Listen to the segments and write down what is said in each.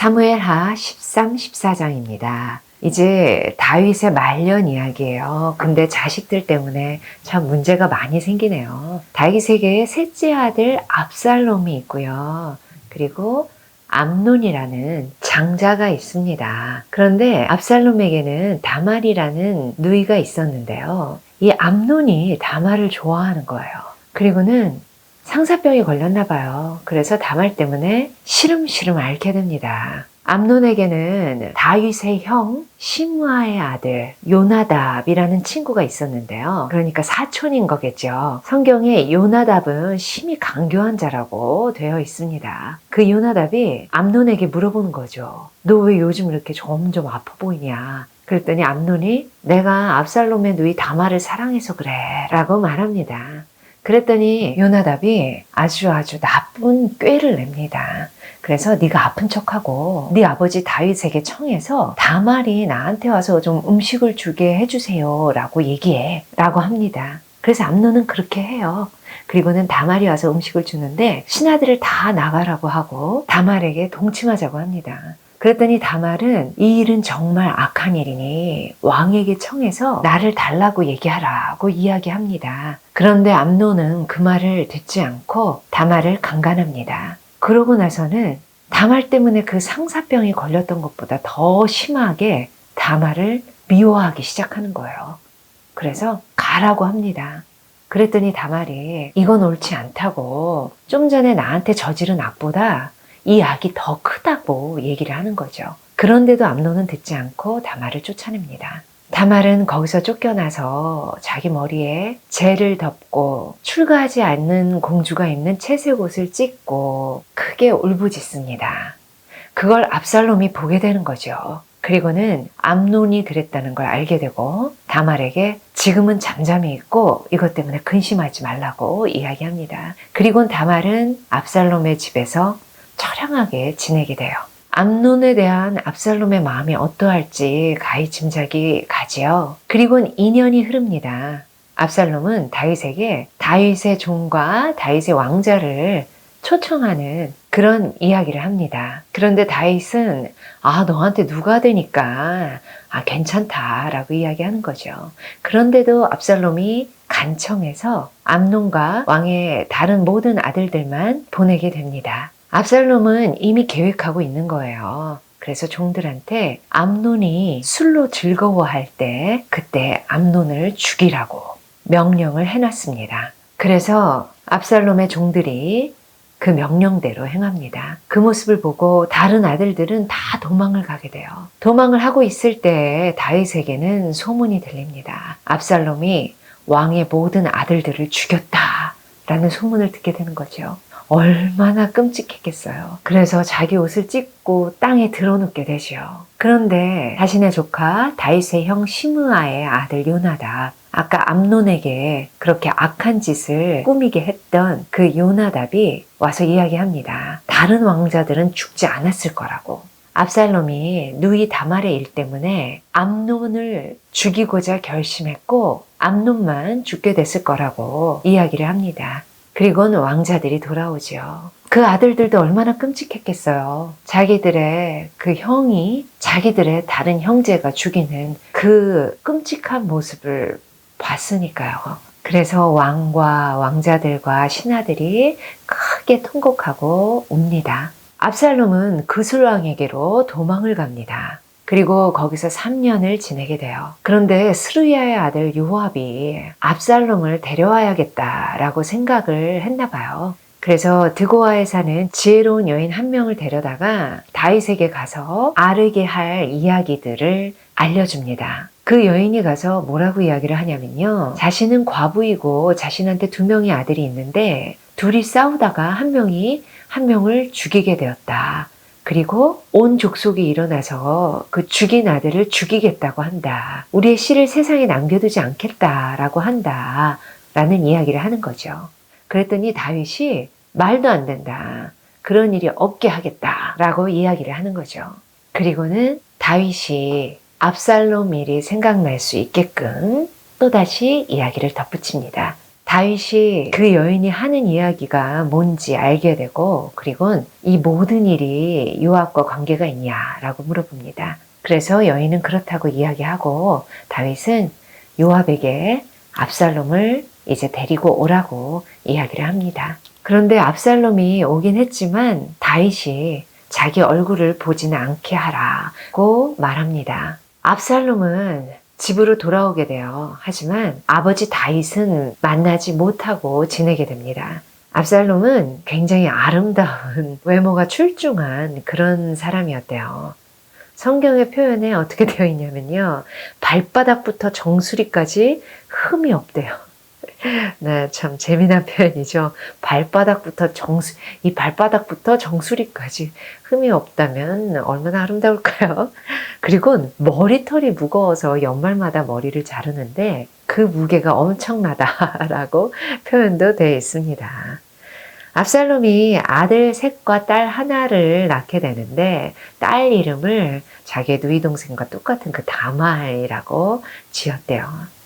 사무엘하 13, 14장입니다. 이제 다윗의 말년 이야기예요. 근데 자식들 때문에 참 문제가 많이 생기네요. 다윗에게 셋째 아들 압살롬이 있고요. 그리고 암논이라는 장자가 있습니다. 그런데 압살롬에게는 다말이라는 누이가 있었는데요. 이 암논이 다말을 좋아하는 거예요. 그리고는 상사병이 걸렸나 봐요. 그래서 다말 때문에 시름시름 앓게 됩니다. 암논에게는 다윗의 형 심우아의 아들 요나답이라는 친구가 있었는데요. 그러니까 사촌인 거겠죠. 성경에 요나답은 심히 강교한 자라고 되어 있습니다. 그 요나답이 암논에게 물어보는 거죠. 너 왜 요즘 이렇게 점점 아파 보이냐? 그랬더니 암논이 내가 압살롬의 누이 다말을 사랑해서 그래 라고 말합니다. 그랬더니 요나답이 아주 아주 나쁜 꾀를 냅니다. 그래서 네가 아픈 척하고 네 아버지 다윗에게 청해서 다말이 나한테 와서 좀 음식을 주게 해주세요라고 얘기해 라고 합니다. 그래서 암노는 그렇게 해요. 그리고는 다말이 와서 음식을 주는데 신하들을 다 나가라고 하고 다말에게 동침하자고 합니다. 그랬더니 다말은 이 일은 정말 악한 일이니 왕에게 청해서 나를 달라고 얘기하라고 이야기합니다. 그런데 암노는 그 말을 듣지 않고 다말을 강간합니다. 그러고 나서는 다말 때문에 그 상사병이 걸렸던 것보다 더 심하게 다말을 미워하기 시작하는 거예요. 그래서 가라고 합니다. 그랬더니 다말이 이건 옳지 않다고 좀 전에 나한테 저지른 악보다 이 악이 더 크다고 얘기를 하는 거죠. 그런데도 암노는 듣지 않고 다말을 쫓아냅니다. 다말은 거기서 쫓겨나서 자기 머리에 재를 덮고 출가하지 않는 공주가 입는 채색 옷을 찢고 크게 울부짖습니다. 그걸 압살롬이 보게 되는 거죠. 그리고는 암논이 그랬다는 걸 알게 되고 다말에게 지금은 잠잠히 있고 이것 때문에 근심하지 말라고 이야기합니다. 그리고 다말은 압살롬의 집에서 처량하게 지내게 돼요. 암논에 대한 압살롬의 마음이 어떠할지 가히 짐작이 가지요. 그리고는 2년이 흐릅니다. 압살롬은 다윗에게 다윗의 종과 다윗의 왕자를 초청하는 그런 이야기를 합니다. 그런데 다윗은 아 너한테 누가 되니까 아 괜찮다라고 이야기하는 거죠. 그런데도 압살롬이 간청해서 암논과 왕의 다른 모든 아들들만 보내게 됩니다. 압살롬은 이미 계획하고 있는 거예요. 그래서 종들한테 암논이 술로 즐거워할 때 그때 암논을 죽이라고 명령을 해놨습니다. 그래서 압살롬의 종들이 그 명령대로 행합니다. 그 모습을 보고 다른 아들들은 다 도망을 가게 돼요. 도망을 하고 있을 때 다윗에게는 소문이 들립니다. 압살롬이 왕의 모든 아들들을 죽였다. 라는 소문을 듣게 되는 거죠. 얼마나 끔찍했겠어요. 그래서 자기 옷을 찢고 땅에 드러눕게 되지요. 그런데 자신의 조카 다윗의 형 시므아의 아들 요나답 아까 암논에게 그렇게 악한 짓을 꾸미게 했던 그 요나답이 와서 이야기합니다. 다른 왕자들은 죽지 않았을 거라고. 압살롬이 누이 다말의 일 때문에 암논을 죽이고자 결심했고 암논만 죽게 됐을 거라고 이야기를 합니다. 그리고는 왕자들이 돌아오죠. 그 아들들도 얼마나 끔찍했겠어요. 자기들의 그 형이 자기들의 다른 형제가 죽이는 그 끔찍한 모습을 봤으니까요. 그래서 왕과 왕자들과 신하들이 크게 통곡하고 옵니다. 압살롬은 그술왕에게로 도망을 갑니다. 그리고 거기서 3년을 지내게 돼요. 그런데 스루야의 아들 요압이 압살롬을 데려와야겠다라고 생각을 했나 봐요. 그래서 드고아에 사는 지혜로운 여인 한 명을 데려다가 다윗에게 가서 아르게 할 이야기들을 알려줍니다. 그 여인이 가서 뭐라고 이야기를 하냐면요. 자신은 과부이고 자신한테 두 명의 아들이 있는데 둘이 싸우다가 한 명이 한 명을 죽이게 되었다. 그리고 온 족속이 일어나서 그 죽인 아들을 죽이겠다고 한다. 우리의 씨를 세상에 남겨두지 않겠다라고 한다. 라는 이야기를 하는 거죠. 그랬더니 다윗이 말도 안 된다. 그런 일이 없게 하겠다. 라고 이야기를 하는 거죠. 그리고는 다윗이 압살롬 일이 생각날 수 있게끔 또다시 이야기를 덧붙입니다. 다윗이 그 여인이 하는 이야기가 뭔지 알게 되고 그리고 이 모든 일이 요압과 관계가 있냐라고 물어봅니다. 그래서 여인은 그렇다고 이야기하고 다윗은 요압에게 압살롬을 이제 데리고 오라고 이야기를 합니다. 그런데 압살롬이 오긴 했지만 다윗이 자기 얼굴을 보지는 않게 하라고 말합니다. 압살롬은 집으로 돌아오게 돼요. 하지만 아버지 다윗은 만나지 못하고 지내게 됩니다. 압살롬은 굉장히 아름다운 외모가 출중한 그런 사람이었대요. 성경의 표현에 어떻게 되어 있냐면요. 발바닥부터 정수리까지 흠이 없대요. 네, 참 재미난 표현이죠. 발바닥부터 정수, 이 발바닥부터 정수리까지 흠이 없다면 얼마나 아름다울까요? 그리고 머리털이 무거워서 연말마다 머리를 자르는데 그 무게가 엄청나다라고 표현도 되어 있습니다. 압살롬이 아들 셋과 딸 하나를 낳게 되는데 딸 이름을 자기의 누이 동생과 똑같은 그 다말이라고 지었대요.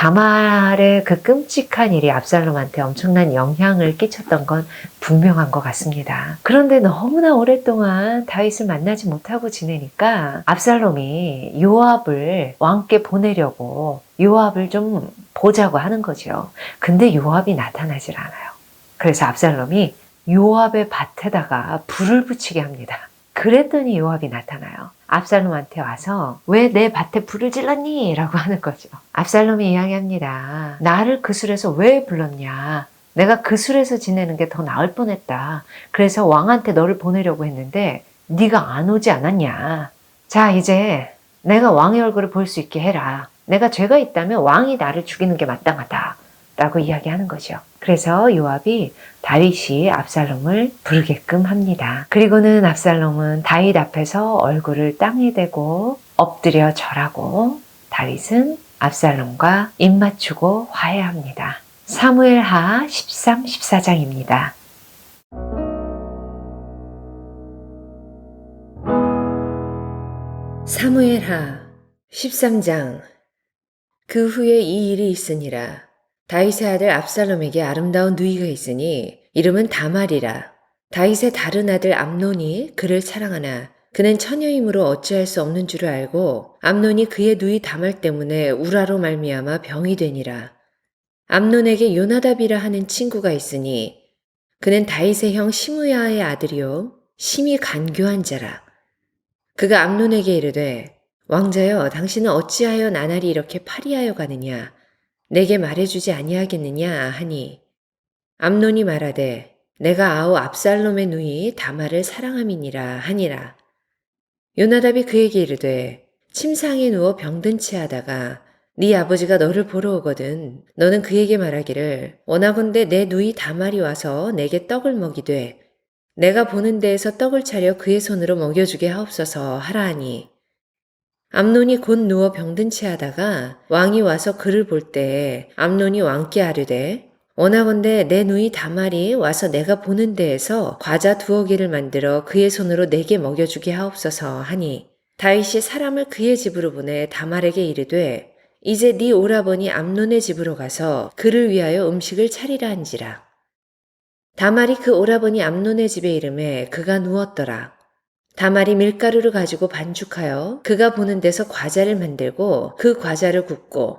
다말의 그 끔찍한 일이 압살롬한테 엄청난 영향을 끼쳤던 건 분명한 것 같습니다. 그런데 너무나 오랫동안 다윗을 만나지 못하고 지내니까 압살롬이 요압을 왕께 보내려고 요압을 좀 보자고 하는 거죠. 근데 요압이 나타나질 않아요. 그래서 압살롬이 요압의 밭에다가 불을 붙이게 합니다. 그랬더니 요압이 나타나요. 압살롬한테 와서 왜 내 밭에 불을 질렀니? 라고 하는 거죠. 압살롬이 이야기합니다. 나를 그 술에서 왜 불렀냐? 내가 그 술에서 지내는 게 더 나을 뻔했다. 그래서 왕한테 너를 보내려고 했는데 네가 안 오지 않았냐? 자 이제 내가 왕의 얼굴을 볼 수 있게 해라. 내가 죄가 있다면 왕이 나를 죽이는 게 마땅하다. 라고 이야기하는 거죠. 그래서 요압이 다윗이 압살롬을 부르게끔 합니다. 그리고는 압살롬은 다윗 앞에서 얼굴을 땅에 대고 엎드려 절하고 다윗은 압살롬과 입맞추고 화해합니다. 사무엘하 13, 14장입니다. 사무엘하 13장 그 후에 이 일이 있으니라 다윗의 아들 압살롬에게 아름다운 누이가 있으니 이름은 다말이라. 다윗의 다른 아들 암논이 그를 사랑하나 그는 처녀이므로 어찌할 수 없는 줄을 알고 암논이 그의 누이 다말 때문에 우라로 말미암아 병이 되니라. 암논에게 요나답이라 하는 친구가 있으니 그는 다윗의 형 시므야의 아들이요 심히 간교한 자라. 그가 암논에게 이르되 왕자여 당신은 어찌하여 나날이 이렇게 파리하여 가느냐 내게 말해주지 아니하겠느냐 하니 암논이 말하되 내가 아우 압살롬의 누이 다말을 사랑함이니라 하니라. 요나답이 그에게 이르되 침상에 누워 병든 채 하다가 네 아버지가 너를 보러 오거든 너는 그에게 말하기를 원하건대 내 누이 다말이 와서 내게 떡을 먹이되 내가 보는 데에서 떡을 차려 그의 손으로 먹여주게 하옵소서 하라 하니 암논이 곧 누워 병든 채 하다가 왕이 와서 그를 볼 때에 암논이 왕께 아뢰되 원하건대 내 누이 다말이 와서 내가 보는 데에서 과자 두어 개를 만들어 그의 손으로 내게 먹여주게 하옵소서 하니 다윗이 사람을 그의 집으로 보내 다말에게 이르되 이제 네 오라버니 암논의 집으로 가서 그를 위하여 음식을 차리라 한지라. 다말이 그 오라버니 암논의 집에 이름에 그가 누웠더라 다말이 밀가루를 가지고 반죽하여 그가 보는 데서 과자를 만들고 그 과자를 굽고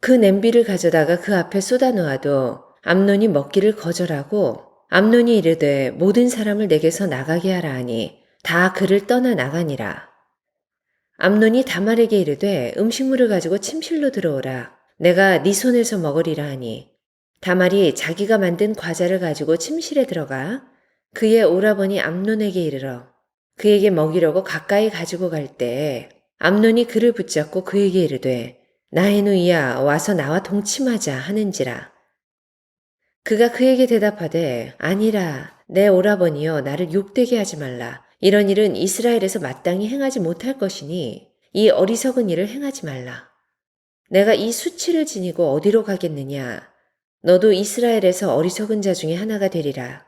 그 냄비를 가져다가 그 앞에 쏟아 놓아도 암논이 먹기를 거절하고 암논이 이르되 모든 사람을 내게서 나가게 하라 하니 다 그를 떠나 나가니라. 암논이 다말에게 이르되 음식물을 가지고 침실로 들어오라. 내가 네 손에서 먹으리라 하니 다말이 자기가 만든 과자를 가지고 침실에 들어가 그의 오라버니 암논에게 이르러 그에게 먹이려고 가까이 가지고 갈 때 암논이 그를 붙잡고 그에게 이르되 나의 누이야 와서 나와 동침하자 하는지라. 그가 그에게 대답하되 아니라 내 오라버니여 나를 욕되게 하지 말라. 이런 일은 이스라엘에서 마땅히 행하지 못할 것이니 이 어리석은 일을 행하지 말라. 내가 이 수치를 지니고 어디로 가겠느냐? 너도 이스라엘에서 어리석은 자 중에 하나가 되리라.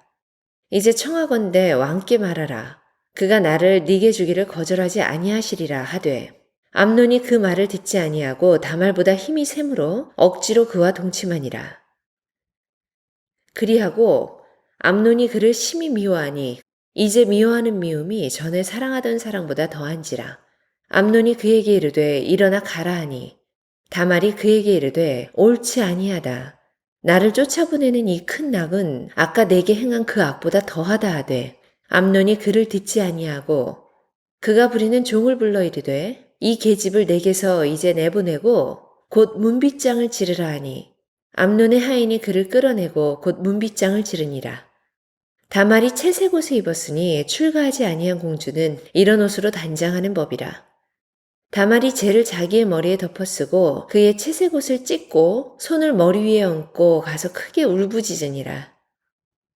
이제 청하건대 왕께 말하라 그가 나를 네게 주기를 거절하지 아니하시리라 하되 암논이 그 말을 듣지 아니하고 다말보다 힘이 샘으로 억지로 그와 동침하니라. 그리하고 암논이 그를 심히 미워하니 이제 미워하는 미움이 전에 사랑하던 사랑보다 더한지라. 암논이 그에게 이르되 일어나 가라 하니 다말이 그에게 이르되 옳지 아니하다. 나를 쫓아보내는 이 큰 낙은 아까 내게 행한 그 악보다 더하다 하되 암논이 그를 듣지 아니하고 그가 부리는 종을 불러 이르되 이 계집을 내게서 이제 내보내고 곧 문빗장을 지르라 하니 암논의 하인이 그를 끌어내고 곧 문빗장을 지르니라. 다말이 채색 옷을 입었으니 출가하지 아니한 공주는 이런 옷으로 단장하는 법이라. 다말이 재를 자기의 머리에 덮어쓰고 그의 채색 옷을 찢고 손을 머리 위에 얹고 가서 크게 울부짖으니라.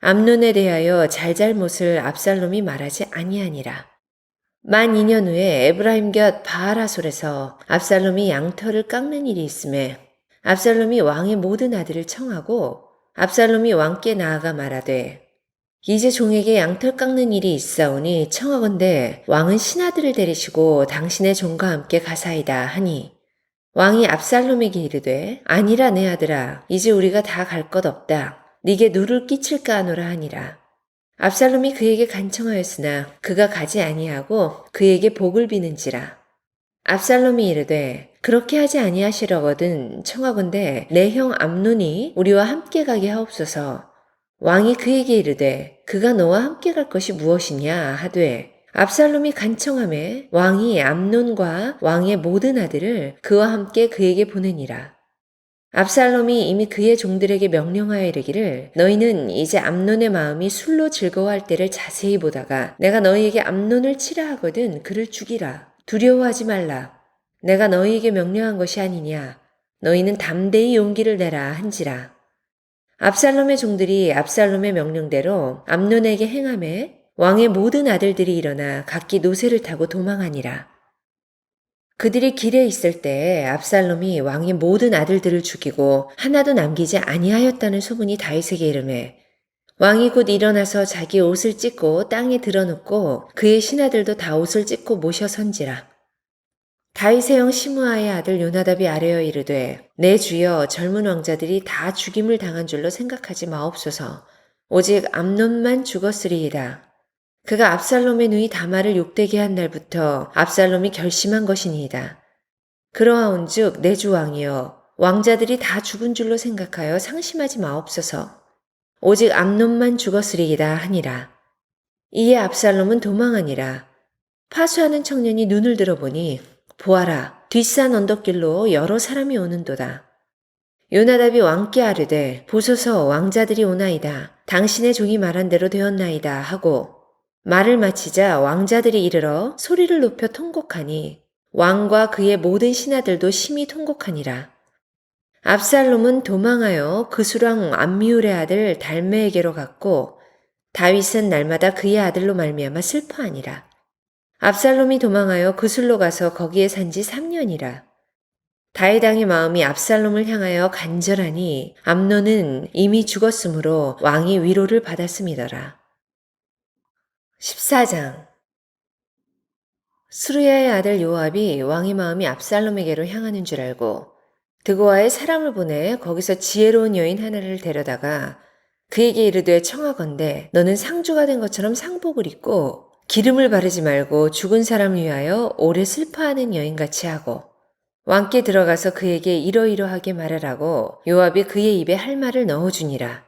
암논에 대하여 잘잘못을 압살롬이 말하지 아니하니라. 만 2년 후에 에브라임 곁 바알하솔에서 압살롬이 양털을 깎는 일이 있음에 압살롬이 왕의 모든 아들을 청하고 압살롬이 왕께 나아가 말하되 이제 종에게 양털 깎는 일이 있사오니 청하건대 왕은 신하들을 데리시고 당신의 종과 함께 가사이다 하니 왕이 압살롬에게 이르되 아니라 내 아들아 이제 우리가 다 갈 것 없다 네게 누를 끼칠까 하노라 하니라. 압살롬이 그에게 간청하였으나 그가 가지 아니하고 그에게 복을 비는지라. 압살롬이 이르되 그렇게 하지 아니하시려거든 청하건대 내 형 암논이 우리와 함께 가게 하옵소서. 왕이 그에게 이르되 그가 너와 함께 갈 것이 무엇이냐 하되 압살롬이 간청함에 왕이 암논과 왕의 모든 아들을 그와 함께 그에게 보내니라. 압살롬이 이미 그의 종들에게 명령하여 이르기를 너희는 이제 암논의 마음이 술로 즐거워할 때를 자세히 보다가 내가 너희에게 암논을 치라 하거든 그를 죽이라. 두려워하지 말라. 내가 너희에게 명령한 것이 아니냐. 너희는 담대히 용기를 내라 한지라. 압살롬의 종들이 압살롬의 명령대로 암논에게 행함에 왕의 모든 아들들이 일어나 각기 노새를 타고 도망하니라. 그들이 길에 있을 때 압살롬이 왕의 모든 아들들을 죽이고 하나도 남기지 아니하였다는 소문이 다윗에게 이름해 왕이 곧 일어나서 자기 옷을 찢고 땅에 드러눕고 그의 신하들도 다 옷을 찢고 모셔 선지라. 다윗의 형 시므아의 아들 요나답이 아뢰어 이르되 내 주여 젊은 왕자들이 다 죽임을 당한 줄로 생각하지 마옵소서 오직 암논만 죽었으리이다. 그가 압살롬의 누이 다말을 욕되게 한 날부터 압살롬이 결심한 것이니이다. 그러하온즉 내 주 왕이여 왕자들이 다 죽은 줄로 생각하여 상심하지 마옵소서 오직 암논만 죽었으리이다 하니라. 이에 압살롬은 도망하니라. 파수하는 청년이 눈을 들어보니 보아라 뒷산 언덕길로 여러 사람이 오는도다. 요나답이 왕께 아르되 보소서 왕자들이 오나이다. 당신의 종이 말한 대로 되었나이다 하고 말을 마치자 왕자들이 이르러 소리를 높여 통곡하니 왕과 그의 모든 신하들도 심히 통곡하니라. 압살롬은 도망하여 그 수랑 암미울의 아들 달메에게로 갔고 다윗은 날마다 그의 아들로 말미암아 슬퍼하니라. 압살롬이 도망하여 그술로 가서 거기에 산 지 3년이라. 다이당의 마음이 압살롬을 향하여 간절하니 암노는 이미 죽었으므로 왕이 위로를 받았음이더라. 14장 수르야의 아들 요압이 왕의 마음이 압살롬에게로 향하는 줄 알고 드고아의 사람을 보내 거기서 지혜로운 여인 하나를 데려다가 그에게 이르되 청하건대 너는 상주가 된 것처럼 상복을 입고 기름을 바르지 말고 죽은 사람을 위하여 오래 슬퍼하는 여인같이 하고 왕께 들어가서 그에게 이러이러하게 말하라고 요압이 그의 입에 할 말을 넣어주니라.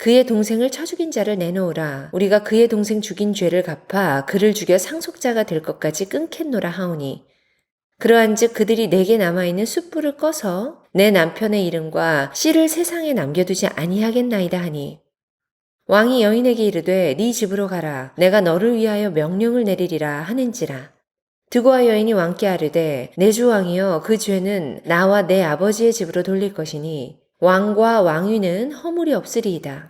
그의 동생을 쳐 죽인 자를 내놓으라. 우리가 그의 동생 죽인 죄를 갚아 그를 죽여 상속자가 될 것까지 끊겠노라 하오니. 그러한즉 그들이 내게 남아있는 숯불을 꺼서 내 남편의 이름과 씨를 세상에 남겨두지 아니하겠나이다 하니. 왕이 여인에게 이르되 네 집으로 가라. 내가 너를 위하여 명령을 내리리라 하는지라. 드고와 여인이 왕께 아르되 내 주 왕이여 그 죄는 나와 내 아버지의 집으로 돌릴 것이니 왕과 왕위는 허물이 없으리이다.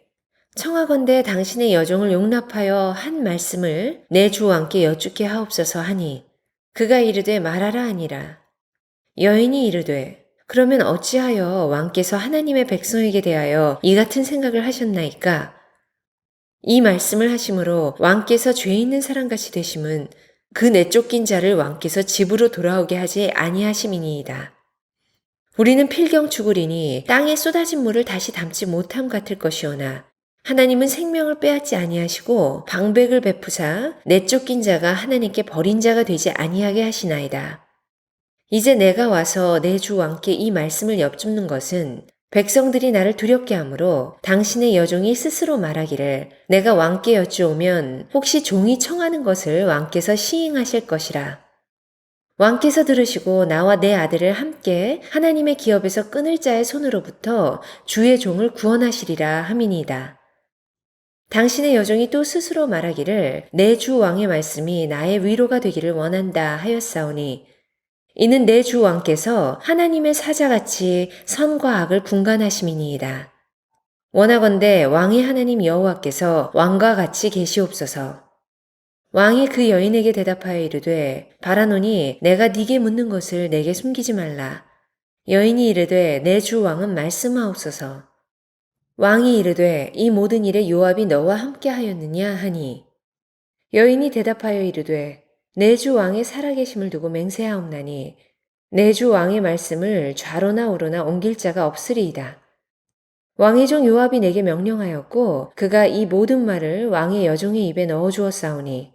청하건대 당신의 여종을 용납하여 한 말씀을 내 주 왕께 여쭙게 하옵소서 하니 그가 이르되 말하라 하니라. 여인이 이르되 그러면 어찌하여 왕께서 하나님의 백성에게 대하여 이 같은 생각을 하셨나이까? 이 말씀을 하심으로 왕께서 죄 있는 사람같이 되심은 그 내쫓긴 자를 왕께서 집으로 돌아오게 하지 아니하심이니이다. 우리는 필경 죽으리니 땅에 쏟아진 물을 다시 담지 못함 같을 것이오나 하나님은 생명을 빼앗지 아니하시고 방백을 베푸사 내쫓긴 자가 하나님께 버린 자가 되지 아니하게 하시나이다. 이제 내가 와서 내 주 왕께 이 말씀을 엽줍는 것은 백성들이 나를 두렵게 하므로 당신의 여종이 스스로 말하기를 내가 왕께 여쭈오면 혹시 종이 청하는 것을 왕께서 시행하실 것이라. 왕께서 들으시고 나와 내 아들을 함께 하나님의 기업에서 끊을 자의 손으로부터 주의 종을 구원하시리라 함이니이다. 당신의 여종이 또 스스로 말하기를 내 주 왕의 말씀이 나의 위로가 되기를 원한다 하였사오니 이는 내 주 왕께서 하나님의 사자같이 선과 악을 분간하심이니이다. 원하건대 왕의 하나님 여호와께서 왕과 같이 계시옵소서. 왕이 그 여인에게 대답하여 이르되 바라노니 내가 네게 묻는 것을 내게 숨기지 말라. 여인이 이르되 내 주 왕은 말씀하옵소서. 왕이 이르되 이 모든 일에 요압이 너와 함께 하였느냐 하니 여인이 대답하여 이르되 내 주 왕의 살아계심을 두고 맹세하옵나니 내 주 왕의 말씀을 좌로나 우로나 옮길 자가 없으리이다. 왕의 종 요압이 내게 명령하였고 그가 이 모든 말을 왕의 여종의 입에 넣어 주었사오니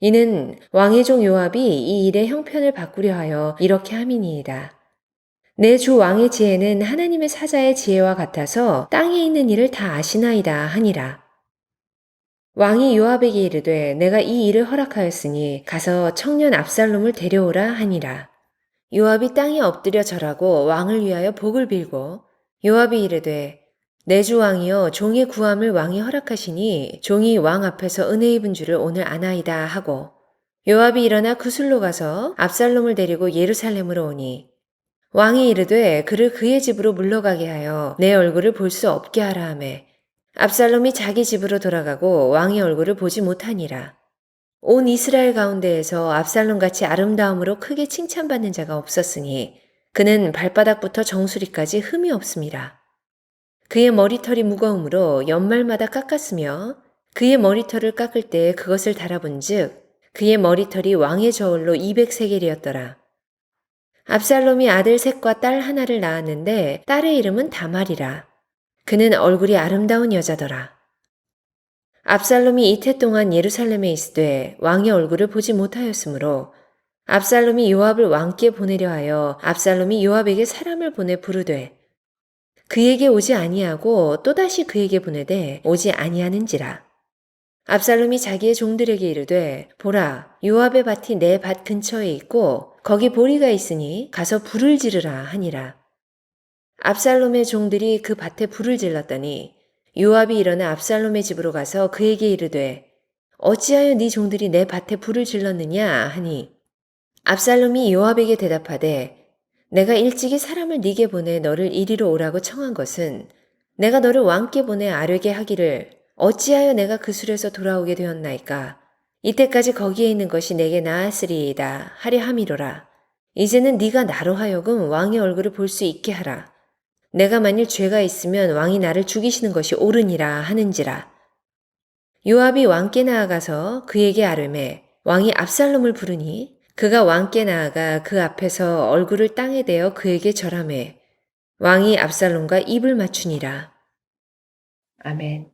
이는 왕의 종 요압이 이 일의 형편을 바꾸려 하여 이렇게 함이니이다. 내 주 왕의 지혜는 하나님의 사자의 지혜와 같아서 땅에 있는 일을 다 아시나이다 하니라. 왕이 요압에게 이르되 내가 이 일을 허락하였으니 가서 청년 압살롬을 데려오라 하니라. 요압이 땅에 엎드려 절하고 왕을 위하여 복을 빌고 요압이 이르되 내 주 왕이여 종의 구함을 왕이 허락하시니 종이 왕 앞에서 은혜 입은 줄을 오늘 아나이다 하고 요압이 일어나 구슬로 가서 압살롬을 데리고 예루살렘으로 오니 왕이 이르되 그를 그의 집으로 물러가게 하여 내 얼굴을 볼 수 없게 하라 하매 압살롬이 자기 집으로 돌아가고 왕의 얼굴을 보지 못하니라. 온 이스라엘 가운데에서 압살롬같이 아름다움으로 크게 칭찬받는 자가 없었으니 그는 발바닥부터 정수리까지 흠이 없습니다. 그의 머리털이 무거움으로 연말마다 깎았으며 그의 머리털을 깎을 때 그것을 달아본즉 그의 머리털이 왕의 저울로 200세겔이었더라. 압살롬이 아들 셋과 딸 하나를 낳았는데 딸의 이름은 다말이라. 그는 얼굴이 아름다운 여자더라. 압살롬이 이태 동안 예루살렘에 있으되 왕의 얼굴을 보지 못하였으므로 압살롬이 요압을 왕께 보내려 하여 압살롬이 요압에게 사람을 보내 부르되 그에게 오지 아니하고 또다시 그에게 보내되 오지 아니하는지라. 압살롬이 자기의 종들에게 이르되 보라 요압의 밭이 내 밭 근처에 있고 거기 보리가 있으니 가서 불을 지르라 하니라. 압살롬의 종들이 그 밭에 불을 질렀더니 요압이 일어나 압살롬의 집으로 가서 그에게 이르되 어찌하여 네 종들이 내 밭에 불을 질렀느냐 하니 압살롬이 요압에게 대답하되 내가 일찍이 사람을 네게 보내 너를 이리로 오라고 청한 것은 내가 너를 왕께 보내 아뢰게 하기를 어찌하여 내가 그 술에서 돌아오게 되었나이까 이때까지 거기에 있는 것이 내게 나았으리이다 하리 함이로라 이제는 네가 나로 하여금 왕의 얼굴을 볼 수 있게 하라 내가 만일 죄가 있으면 왕이 나를 죽이시는 것이 옳으니라 하는지라. 요압이 왕께 나아가서 그에게 아뢰매 왕이 압살롬을 부르니 그가 왕께 나아가 그 앞에서 얼굴을 땅에 대어 그에게 절하매 왕이 압살롬과 입을 맞추니라. 아멘.